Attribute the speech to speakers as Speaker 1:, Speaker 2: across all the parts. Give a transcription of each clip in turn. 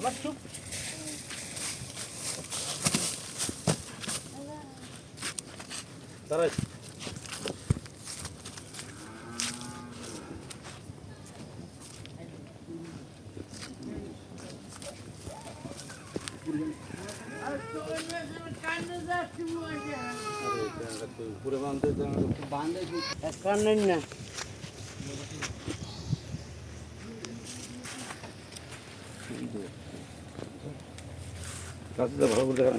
Speaker 1: আমার চুপ দাঁড়াই।
Speaker 2: না
Speaker 1: ভালো করে দেখা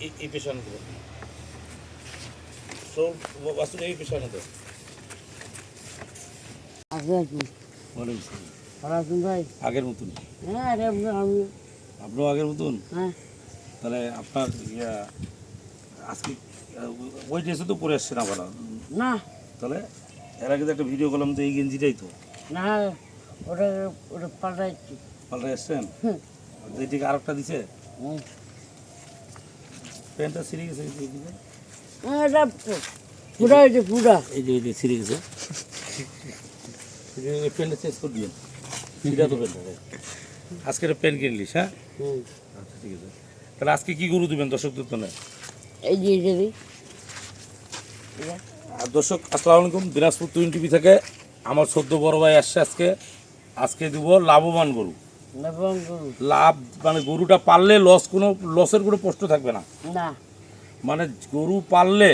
Speaker 1: এই- এই
Speaker 2: ভাই।
Speaker 1: আগের মতন।
Speaker 2: হ্যাঁ আমি
Speaker 1: আপনিও আগের মতন?
Speaker 2: হ্যাঁ।
Speaker 1: তাহলে আপনার ইয়া আজকে ওই ড্রেসে তো পরে আসছে না
Speaker 2: না।
Speaker 1: তাহলে এর আগে তো একটা ভিডিও করলাম তো এই গেঞ্জিটাই তো।
Speaker 2: না ওটা ওটা পাল্টাইছি।
Speaker 1: পাল্টে আসছেন?
Speaker 2: হুম।
Speaker 1: এইদিকে আরেকটা দিছে?
Speaker 2: হুম।
Speaker 1: প্যান্টটা ছিঁড়ে গেছে এই যে
Speaker 2: এটা পুরা হয়েছে পুরা।
Speaker 1: এই যে এই যে ছিঁড়ে গেছে। এই যে প্যান্টটা চেঞ্জ করে দিন ছিঁড়া তো প্যান্টটা আজকে একটা প্যান্ট কিনলিস হ্যাঁ?
Speaker 2: হুম।
Speaker 1: আচ্ছা ঠিক আছে। তাহলে আজকে কি গরু দিবেন দর্শক তো না
Speaker 2: এই যে এটা।
Speaker 1: আর দর্শক আসসালামু আলাইকুম। দিনাজপুর টুইন টিভি থেকে আমার সদ্য বড় ভাই আসছে আজকে। আজকে দিব লাভবান গরু। লাভ মানে গরুটা পাললে লস কোনো লসের কোনো প্রশ্ন থাকবে না।
Speaker 2: না।
Speaker 1: মানে গরু পাললে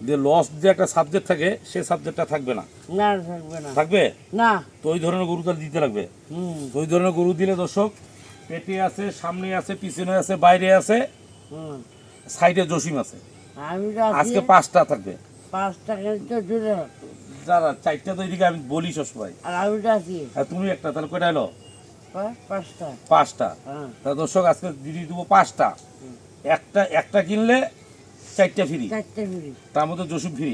Speaker 1: যে লস যে একটা সাবজেক্ট থাকে সে সাবজেক্টটা থাকবে না।
Speaker 2: না থাকবে না।
Speaker 1: থাকবে?
Speaker 2: না।
Speaker 1: তো ওই ধরনের গরু তার দিতে লাগবে।
Speaker 2: হুম।
Speaker 1: তো ওই ধরনের গরু দিলে দর্শক পেটে আছে সামনে আছে পিছনে আছে বাইরে আছে
Speaker 2: হুম।
Speaker 1: সাইডে জসিম আছে।
Speaker 2: আমি
Speaker 1: আজকে পাঁচটা থাকবে।
Speaker 2: পাঁচ টাকা তো জুড়ে
Speaker 1: যারা চারটা তো এদিকে আমি বলি সবসময়।
Speaker 2: আর
Speaker 1: তুমি একটা তাহলে কয়টা
Speaker 2: পাঁচটা।
Speaker 1: পাঁচটা।
Speaker 2: হ্যাঁ।
Speaker 1: তা দর্শক আজকে দিদি দেবো পাঁচটা। একটা একটা কিনলে চারটা ফ্রি
Speaker 2: চারটে ফ্রি
Speaker 1: তার মধ্যে জসিম ফ্রি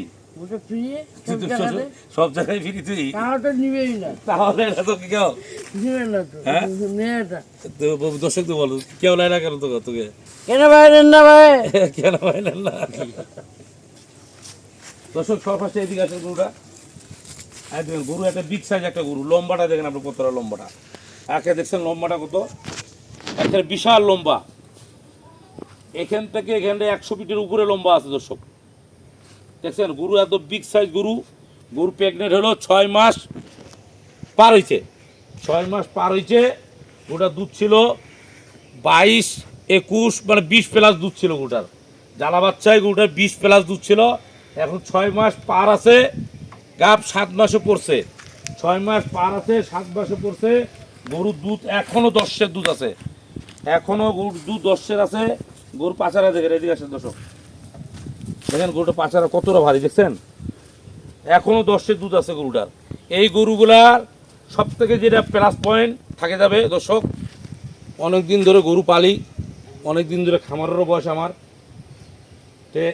Speaker 2: সব
Speaker 1: জায়গায় ফ্রি তুই।
Speaker 2: তাও তো না।
Speaker 1: তাহলে এটা তো কি কেউ? হ্যাঁ? দর্শক তো বলো কেউ লাই না কেন তোকে
Speaker 2: কেন ভাই না ভাই?
Speaker 1: কেন না না? দর্শক ফার্স্টে এদিকে আসেন গরুটা। আর দেখেন, গরু একটা বিগ সাইজ একটা গরু। লম্বাটা দেখেন আপনি কতটা লম্বাটা। একে দেখছেন লম্বাটা কত? একটা বিশাল লম্বা। এখান থেকে এখানে একশো ফিটের উপরে লম্বা আছে দর্শক। দেখছেন, গরু এত বিগ সাইজ গরু। গরু প্রেগনেন্ট হলো ছয় মাস পার হয়েছে ছয় মাস পার হয়েছে ওটা দুধ ছিল বাইশ, একুশ মানে বিশ প্লাস দুধ ছিল গরুটার। জ্বালা বাচ্চায় গরুটার বিশ প্লাস দুধ ছিল। এখন ছয় মাস পার আছে গাপ সাত মাসে পড়ছে। ছয় মাস পার আছে, সাত মাসে পড়ছে। গরুর দুধ এখনও দশের দুধ আছে। এখনও গরুর দুধ দশের আছে। গরুর পাচারা দেখেন, এদিকে আসেন দর্শক। দেখেন গরুটা পাচারা কতটা ভারী, দেখছেন? এখনও দশের দুধ আছে গরুটার। এই গরুগুলার সব থেকে যেটা প্লাস পয়েন্ট থাকে যাবে, দর্শক অনেক দিন ধরে গরু পালি অনেক দিন ধরে খামারেরও বয়স আমার। তে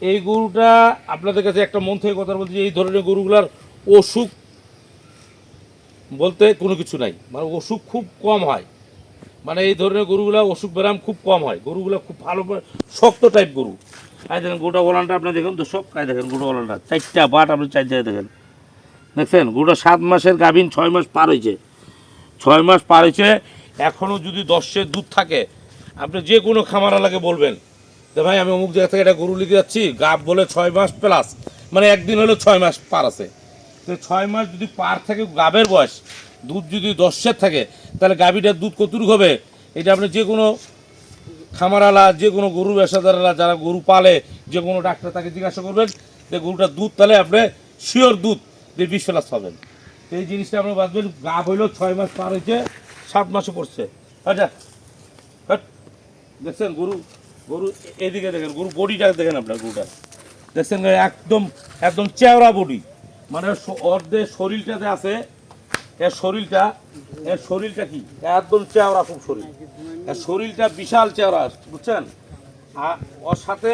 Speaker 1: এই গরুটা আপনাদের কাছে একটা মন থেকে কথা বলছি এই ধরনের গরুগুলার অসুখ বলতে কোনো কিছু নাই। মানে অসুখ খুব কম হয়। মানে এই ধরনের গরুগুলা অসুখ ব্যায়াম খুব কম হয়। গরুগুলা খুব ভালো শক্ত টাইপ গরু। আই দেখেন, গোটা গলানটা আপনি দেখেন দর্শক আই দেখেন, গোটা গলানটা চারটা বাট আপনি চার জায়গায় দেখেন। দেখছেন? গোটা সাত মাসের গাভিন ছয় মাস পার হয়েছে। ছয় মাস পার হয়েছে। এখনও যদি দশের দুধ থাকে, আপনি যে কোনো খামারালাকে বলবেন। যে ভাই, আমি অমুক জায়গা থেকে একটা গরু নিতে যাচ্ছি, গাব বলে ছয় মাস প্লাস মানে একদিন হলো ছয় মাস পার আছে। তো ছয় মাস যদি পার থাকে গাবের বয়স, দুধ যদি দশের থাকে, তাহলে গাভীটার দুধ কতটুকু হবে? এটা আপনি যে কোনো খামারালা, যে কোনো গরু ব্যবসাদাররা যারা গরু পালে, যে কোনো ডাক্তার তাকে জিজ্ঞাসা করবেন যে গরুটার দুধ তাহলে আপনি শিওর দুধ যে বিশ প্লাস পাবেন। এই জিনিসটা আপনি বাঁচবেন, গাব হইল ছয় মাস পার হয়েছে, সাত মাসে পড়ছে। আচ্ছা। দেখছেন গরু গরু এদিকে দেখেন, গরু বডিটা দেখেন আপনার গরুটা। দেখছেন একদম একদম চেওড়া বডি। মানে যে শরীরটাতে আছে, এর শরীরটা এর শরীরটা কি? একদম চেওড়া খুব শরীর। এর শরীরটা বিশাল চেওড়া, বুঝছেন? আর ওর সাথে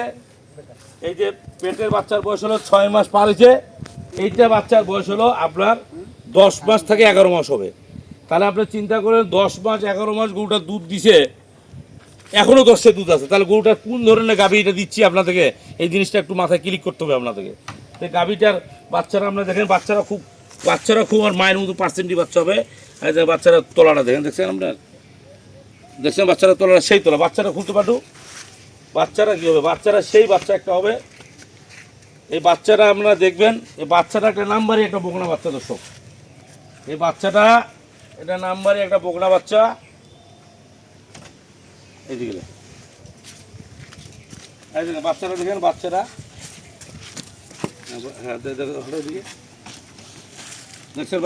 Speaker 1: এই যে পেটের বাচ্চার বয়স হলো ছয় মাস পার হয়েছে, এইটা বাচ্চার বয়স হলো আপনার দশ মাস থেকে এগারো মাস হবে। তাহলে আপনি চিন্তা করেন, দশ মাস, এগারো মাস গরুটা দুধ দিছে এখনও দশে দুধ আছে। তাহলে গরুটার কোন ধরনের গাভী এটা দিচ্ছি আপনাদেরকে? এই জিনিসটা একটু মাথায় ক্লিক করতে হবে আপনাদেরকে। তো গাভীটার বাচ্চারা, আপনারা দেখেন, বাচ্চারা খুব বাচ্চারা খুব আর মায়ের মতো পার্সেন্টই বাচ্চা হবে। বাচ্চারা তোলাটা দেখেন, দেখছেন আপনার? দেখছেন বাচ্চারা তোলাটা, সেই তোলা। বাচ্চারা খুলতে পারো। বাচ্চারা কী হবে? বাচ্চারা সেই বাচ্চা একটা হবে। এই বাচ্চাটা আপনারা দেখবেন, এই বাচ্চাটা একটা নাম্বারই একটা বকনা বাচ্চা, দর্শক। এই বাচ্চাটা এটা নাম্বারই একটা বকনা বাচ্চা। বাচ্চারা দেখেন, বাচ্চারা। হ্যাঁ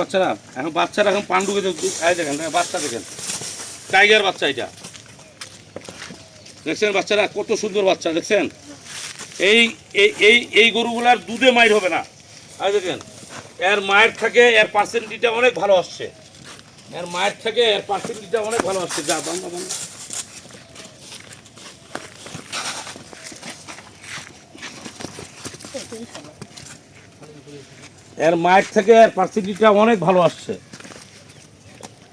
Speaker 1: বাচ্চারা? এখন বাচ্চারা এখন পাণ্ডুকে দেখেন বাচ্চা দেখেন। টাইগার বাচ্চা এটা। দেখছেন বাচ্চারা? কত সুন্দর বাচ্চা, দেখছেন? এই এই এই গরুগুলার দুধে মাইর হবে না। আর দেখেন, এর মায়ের থেকে এর পার্সেন্টিটা অনেক ভালো আসছে। এর মায়ের থেকে এর পার্সেন্টিটা অনেক ভালো আসছে। যা বাংলা বাংলা এর মায়ের থেকে এর পার্সেন্টিটা অনেক ভালো আসছে।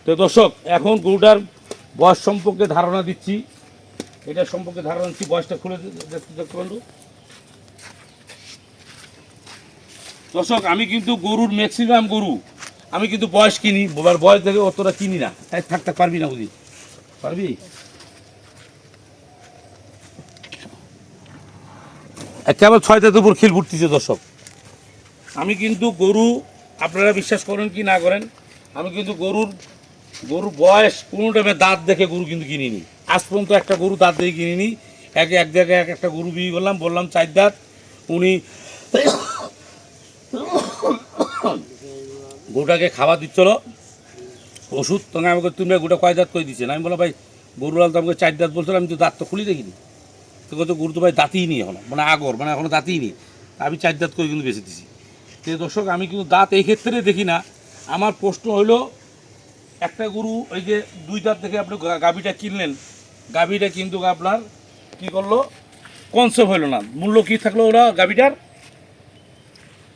Speaker 1: তো দর্শক, এখন গরুটার বয়স সম্পর্কে ধারণা দিচ্ছি। এটা সম্পর্কে ধারণা দিচ্ছি, বয়সটা খুলে দেখতে বন্ধু। দর্শক, আমি কিন্তু গরুর ম্যাক্সিমাম গরু, আমি কিন্তু বয়স কিনি, বয়স দেখে অতটা কিনি না। তাই থাকতে পারবি না বুঝি? পারবি? কেবল ছয়টার উপর খিল ফুটতেছে দর্শক। আমি কিন্তু গরু, আপনারা বিশ্বাস করেন কি না করেন, আমি কিন্তু গরুর গরুর বয়স কোনো টাইমে দাঁত দেখে গরু কিন্তু কিনিনি। আজ পর্যন্ত একটা গরু দাঁত দেখে কিনিনি। এক এক জায়গায় এক একটা গরু বিয়ে করলাম, বললাম চার দাঁত। উনি গরুটাকে খাবার দিচ্ছিল। ওষুধ, তখন আমাকে তুমি গোটা কয় দাঁত করে দিচ্ছেন? আমি বললাম, ভাই গরু লাল তো আমাকে চার দাঁত বলছিল, আমি তো দাঁত তো খুলি দেখিনি। তো কত গরু তো ভাই দাঁতই নি এখনও মানে আগর মানে এখনও দাঁতই নি আমি চার দাঁত করে কিন্তু বেঁচে দিছি। তো দর্শক, আমি কিন্তু দাঁত এই ক্ষেত্রে দেখি না। আমার প্রশ্ন হইল একটা গরু, ওই যে দুই দাঁত দেখে আপনি গাভীটা কিনলেন, গাভীটা কিন্তু আপনার কি করল? কনসেপ্ট হইল না। মূল্য কি থাকল ওরা গাভীটার?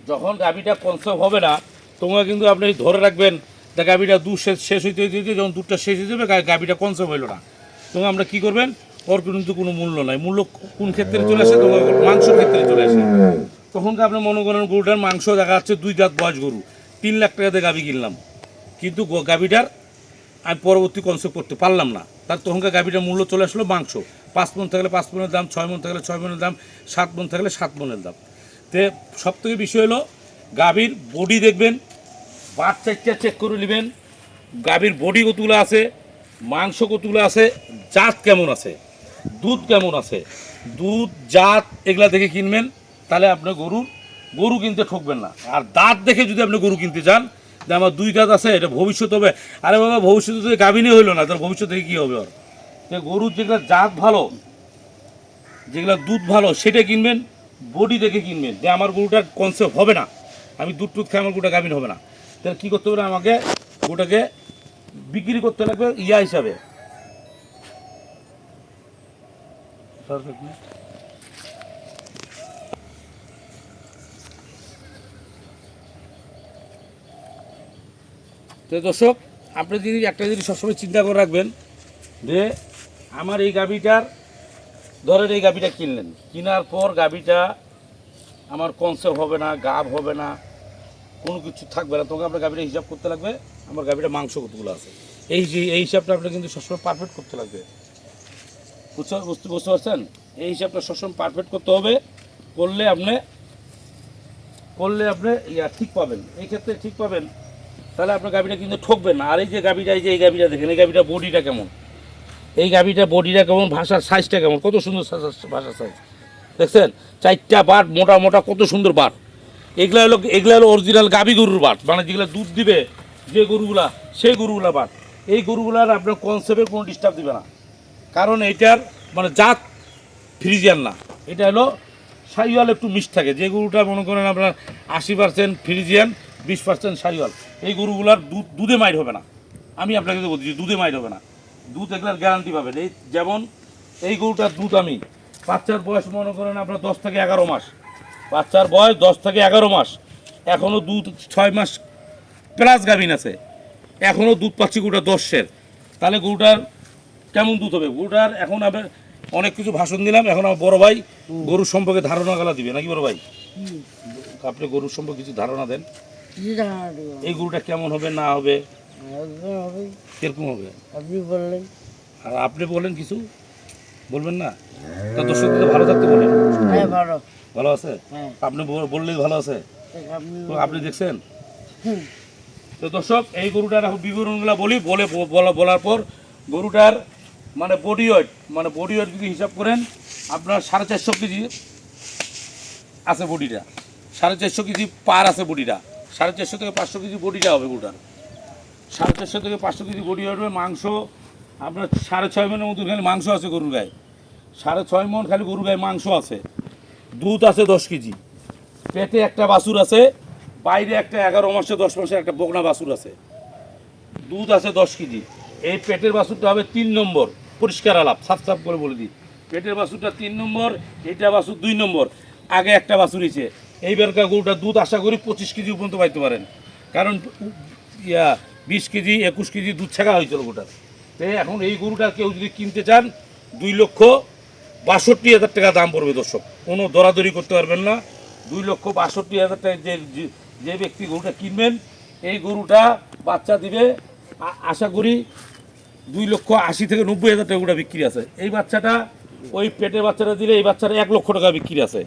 Speaker 1: যখন গাভীটা কনসেপ্ট হবে না, তোমরা কিন্তু আপনি ধরে রাখবেন, যে গাভীটা দুধ শেষ হইতে হইতে যখন দুধটা শেষ হয়ে যাবে গাভীটা কনসেপ্ট হইল না। তখন আমরা কি করবেন? ওর কিন্তু কোনো মূল্য নাই। মূল্য কোন ক্ষেত্রে চলে আসে? মাংসের ক্ষেত্রে চলে আসে। তখন আপনি মনে করেন গরুটার মাংস দেখা যাচ্ছে দুই দাঁত বয়স গরু। তিন লাখ টাকাতে গাভী কিনলাম। কিন্তু গ- গাভীটার আমি পরবর্তী কনসেপ্ট করতে পারলাম না। তার তখনকার গাভীটার মূল্য চলে আসলো মাংস। পাঁচ মন থাকলে পাঁচ মনের দাম, ছয় মন থাকলে ছয় মনের দাম, সাত মন থাকলে সাত মনের দাম। তে সব থেকে বিষয় হলো, গাভীর বডি দেখবেন বাদ চারটা চেক করে নেবেন, গাভীর বডি কতগুলো আছে, মাংস কতগুলো আছে, জাত কেমন আছে। দুধ কেমন আছে? দুধ, জাত এগুলা দেখে কিনবেন, তাহলে আপনার গরুর, গরু কিনতে ঠকবেন না। আর দাঁত দেখে যদি আপনি গরু কিনতে চান যে আমার দুই দাঁত আছে, এটা ভবিষ্যৎ হবে। আরে বাবা, ভবিষ্যতে যদি গাভিনী হইল না তার ভবিষ্যৎ থেকে কী হবে ওর? যে গরুর যেগুলো জাত ভালো, যেগুলো দুধ ভালো, সেটা কিনবেন, বডি দেখে কিনবেন। যে আমার গরুটার কনসেপ্ট হবে না। আমি দুধ টুধ খেয়ে আমার গরুটা গাভিন হবে না। তাহলে কী করতে হবে আমাকে গরুটাকে বিক্রি করতে লাগবে ইয়া হিসাবে। তো দর্শক, আপনি যদি একটা জিনিস সবসময় চিন্তা করে রাখবেন, যে আমার এই গাভিটার ধরেন এই গাভিটা কিনলেন। কেনার পর গাভিটা আমার কনসেপ্ট হবে না, গাব হবে না, কোনো কিছু থাকবে না। তখন আপনার গাভিটা হিসাব করতে লাগবে, আমার গাভিটা মাংস কতগুলো আছে। এই যে, এই হিসাবটা আপনার কিন্তু সবসময় পারফেক্ট করতে লাগবে। বুঝতে বুঝতে পারছেন? এই হিসাবটা সবসময় পারফেক্ট করতে হবে। করলে আপনি করলে আপনি ইয়া ঠিক পাবেন। এই ক্ষেত্রে ঠিক পাবেন। তাহলে আপনার গাভিটা কিন্তু ঠকবেন না। আর এই যে গাভিটা, এই যে এই গাভিটা দেখেন, এই গাভিটা বডিটা কেমন? এই গাভিটা, বডিটা কেমন? ভাষার সাইজটা কেমন? কত সুন্দর ভাষার সাইজ দেখছেন? চারটা বাট, মোটা মোটা, কত সুন্দর বাট। এগুলা হলো এগুলা হলো অরিজিনাল গাভি গরুর বাট। মানে যেগুলো দুধ দিবে যে গরুগুলা, সেই গরুগুলা বাট। এই গরুগুলার আপনার কনসেপ্টের কোনো ডিস্টার্ব দিবে না। কারণ এটার মানে জাত ফ্রিজিয়ান না। এটা হলো সাইওয়াল একটু মিক্স থাকে। যে গরুটা মনে করেন আপনার আশি পার্সেন্ট ফ্রিজিয়ান, বিশ পার্সেন্ট সাইওয়াল এই গরুগুলার দুধ, দুধে মাইর হবে না। আমি আপনাকে তো বলছি দুধে মাইর হবে না। দুধ এগুলার গ্যারান্টি পাবেন। এই যেমন এই গরুটার দুধ আমি, বাচ্চার বয়স মনে করেন আপনার দশ থেকে এগারো মাস। বাচ্চার বয়স দশ থেকে এগারো মাস। এখনও দুধ ছয় মাস প্লাস গাভিন আছে। এখনও দুধ পাচ্ছি গরুটা দশের। তাহলে গরুটার কেমন দুধ হবে? গরুটার এখন আমি অনেক কিছু ভাষণ দিলাম, এখন আমার বড় ভাই গরুর সম্পর্কে ধারণা গেলা দিবে, নাকি বড় ভাই? আপনি গরুর সম্পর্কে কিছু ধারণা দেন। এই গরুটা কেমন হবে, না হবে? কীরকম হবে?
Speaker 2: আপনি বললেন
Speaker 1: আর আপনি বলেন কিছু? বলবেন না? তা দর্শকদের ভালো থাকতে বলেন।
Speaker 2: ভালো
Speaker 1: আছে? আপনি বললেই ভালো আছে।
Speaker 2: আপনি
Speaker 1: দেখছেন। তো দর্শক, এই গরুটার এখন বিবরণগুলো বলি, বলে, বলার পর গরুটার মানে বডি ওয়েট মানে বডি ওয়েট যদি হিসাব করেন, আপনার সাড়ে চারশো কেজি আছে বডিটা সাড়ে চারশো কেজি পার আছে বডিটা সাড়ে চারশো থেকে পাঁচশো কেজি বডিটা হবে গরুটার সাড়ে চারশো থেকে পাঁচশো কেজি বডি হবে মাংস, আপনার সাড়ে ছয় মনের মতো খালি মাংস আছে গরুর গায়ে। সাড়ে ছয় মন খালি গরুর গায়ে মাংস আছে। দুধ আছে দশ কেজি। পেটে একটা বাসুর আছে, বাইরে একটা এগারো মাসে, দশ মাসে একটা বকনা বাসুর আছে। দুধ আছে দশ কেজি। এই পেটের বাসুরটা হবে তিন নম্বর। পরিষ্কার আলাপ, সাফ সাফ করে বলে দিই। পেটের বাছুরটা তিন নম্বর, এটা বাছুর দুই নম্বর, আগে একটা বাছুর হয়েছে। এইবারকার গরুটা দুধ আশা করি পঁচিশ কেজি পর্যন্ত পাইতে পারেন। কারণ ইয়া, বিশ কেজি, একুশ কেজি দুধ ছাগা হয়েছিল গরুটা তাই এখন এই গরুটা কেউ যদি কিনতে চান, দুই লক্ষ বাষট্টি হাজার টাকা দাম পড়বে দর্শক। কোনো দরাদরি করতে পারবেন না। দুই লক্ষ বাষট্টি হাজার টাকা যে- যে ব্যক্তি গরুটা কিনবেন, এই গরুটা বাচ্চা দিবে। আশা করি দুই লক্ষ আশি থেকে নব্বই হাজার টাকা বিক্রি আছে। এই বাচ্চাটা, ওই পেটের বাচ্চাটা দিলে এই বাচ্চাটা এক লক্ষ টাকা বিক্রি আছে।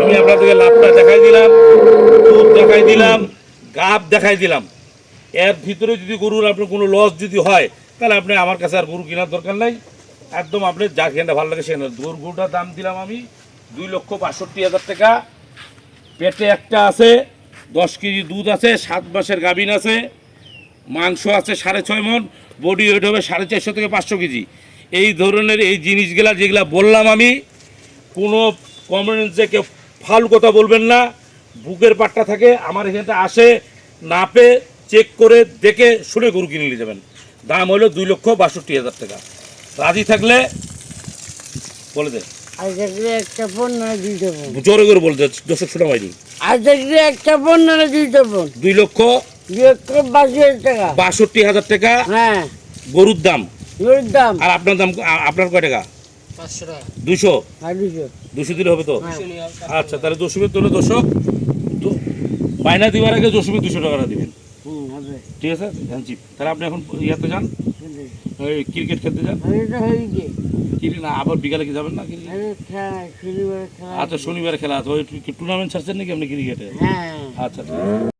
Speaker 1: আমি আপনাদেরকে লাভটা দেখাই দিলাম, দুধ দেখাই দিলাম, গাব দেখাই দিলাম। এর ভিতরে যদি গরুর আপনার কোনো লস যদি হয়, তাহলে আপনি আমার কাছে আর গরু কেনার দরকার নাই। একদম আপনি যা কেনা ভালো লাগে সেখানে। গরু গরুটার দাম দিলাম আমি দুই লক্ষ বাষট্টি হাজার টাকা। পেটে একটা আছে, দশ কেজি দুধ আছে, সাত মাসের গাভিন আছে। মাংস আছে সাড়ে ছয় মন বডি ওয়েট হবে সাড়ে চারশো থেকে পাঁচশো কেজি। এই ধরনের এই জিনিসগুলা যেগুলা বললাম আমি কোনো কমেন্টসে কেউ ফাল কথা বলবেন না বুকের পাট্টা থাকে আমার এখানটা আসে নাপে চেক করে দেখে শুনে গরু কিনে নিয়ে যাবেন। দাম হলো দুই লক্ষ বাষট্টি হাজার টাকা। রাজি থাকলে বলে দে।
Speaker 2: আর দেখলে একটা ফোন না দুইটা
Speaker 1: জোরে করে বলতে দর্শক শোনা হয়নি
Speaker 2: আর দেখলে একটা
Speaker 1: দুই লক্ষ
Speaker 2: দুই লক্ষ বাষট্টি হাজার টাকা
Speaker 1: টাকা
Speaker 2: হ্যাঁ।
Speaker 1: গরুর দাম।
Speaker 2: গরুর দাম।
Speaker 1: আর আপনার দাম আপনার কয় টাকা? দুশো
Speaker 2: দুশো
Speaker 1: দুশো দিলে হবে তো?
Speaker 2: হ্যাঁ।
Speaker 1: আচ্ছা তাহলে দশমীর তোলে দর্শক তো বায়না দিবার আগে দশমী দুশো টাকাটা দিবেন। ঠিক আছে? হ্যাঁ জি। তাহলে আপনি এখন ইয়াতে যান? ওই ক্রিকেট খেলতে যান? ক্রিকেট না আবার বিকালে কি যাবেন না আচ্ছা শনিবারে খেলা আছে। ওই টুর্নামেন্ট ছাড়ছেন নাকি আপনি ক্রিকেটে?
Speaker 2: হ্যাঁ।
Speaker 1: আচ্ছা